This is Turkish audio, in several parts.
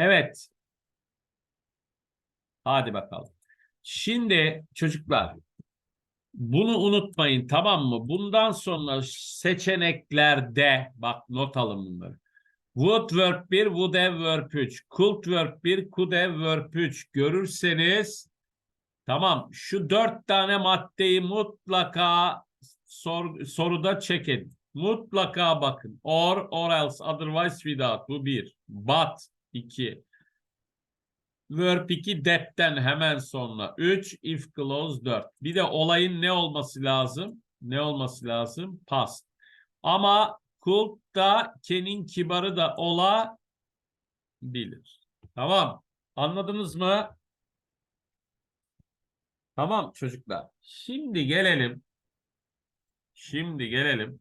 Evet. Hadi bakalım. Şimdi çocuklar bunu unutmayın tamam mı? Bundan sonra seçeneklerde bak not alın bunları. Verb 1, would have verb 3. Could verb 1, could have verb 3. Görürseniz tamam şu dört tane maddeyi mutlaka sor, soruda çekin. Mutlaka bakın. Or, or else, otherwise without. Bu bir. But iki. Verb 2 that'ten hemen sonra. 3 if clause 4. Bir de olayın ne olması lazım? Ne olması lazım? Past. Ama could da kenin kibarı da ola bilir. Tamam. Anladınız mı? Tamam çocuklar. Şimdi gelelim. Şimdi gelelim.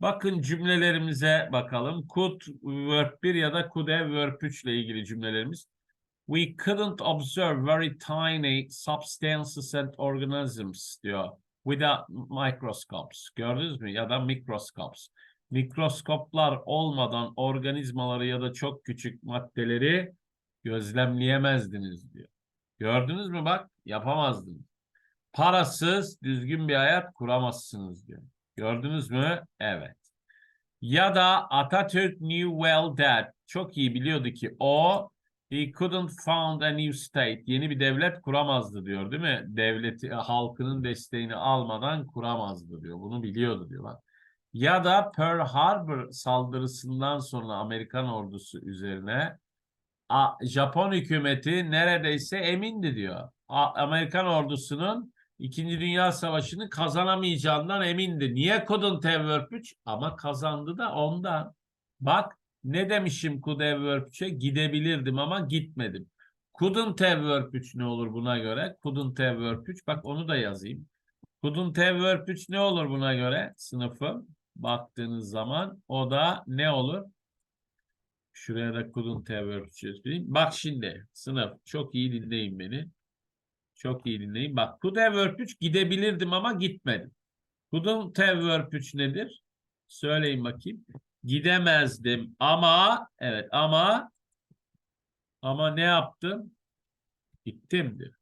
Bakın cümlelerimize bakalım. Could verb 1 ya da could have verb 3 ile ilgili cümlelerimiz. We couldn't observe very tiny substances and organisms diyor. Without microscopes. Gördünüz mü? Ya da microscopes. Mikroskoplar olmadan organizmaları ya da çok küçük maddeleri gözlemleyemezdiniz diyor. Gördünüz mü bak? Yapamazdınız. Parasız düzgün bir hayat kuramazsınız diyor. Gördünüz mü? Evet. Ya da Atatürk knew well that çok iyi biliyordu ki o he couldn't found a new state yeni bir devlet kuramazdı diyor değil mi? Devleti halkının desteğini almadan kuramazdı diyor. Bunu biliyordu diyor bak. Ya da Pearl Harbor saldırısından sonra Amerikan ordusu üzerine Japon hükümeti neredeyse emindi diyor. Amerikan ordusunun İkinci Dünya Savaşı'nı kazanamayacağından emindi. Niye couldn't have 3? Ama kazandı da ondan. Bak ne demişim could have 3'e? Gidebilirdim ama gitmedim. Couldn't have 3 ne olur buna göre? Couldn't have 3. Bak onu da yazayım. Couldn't have 3 ne olur buna göre? Sınıfım. Baktığınız zaman o da ne olur? Şuraya da couldn't have 3 yazayım. Bak şimdi sınıf çok iyi dinleyin beni. Çok iyi dinleyin. Bak could have verb 3 gidebilirdim ama gitmedim. Couldn't have verb 3 nedir? Söyleyin bakayım. Gidemezdim ama evet ama ama ne yaptım? Gittim diyor.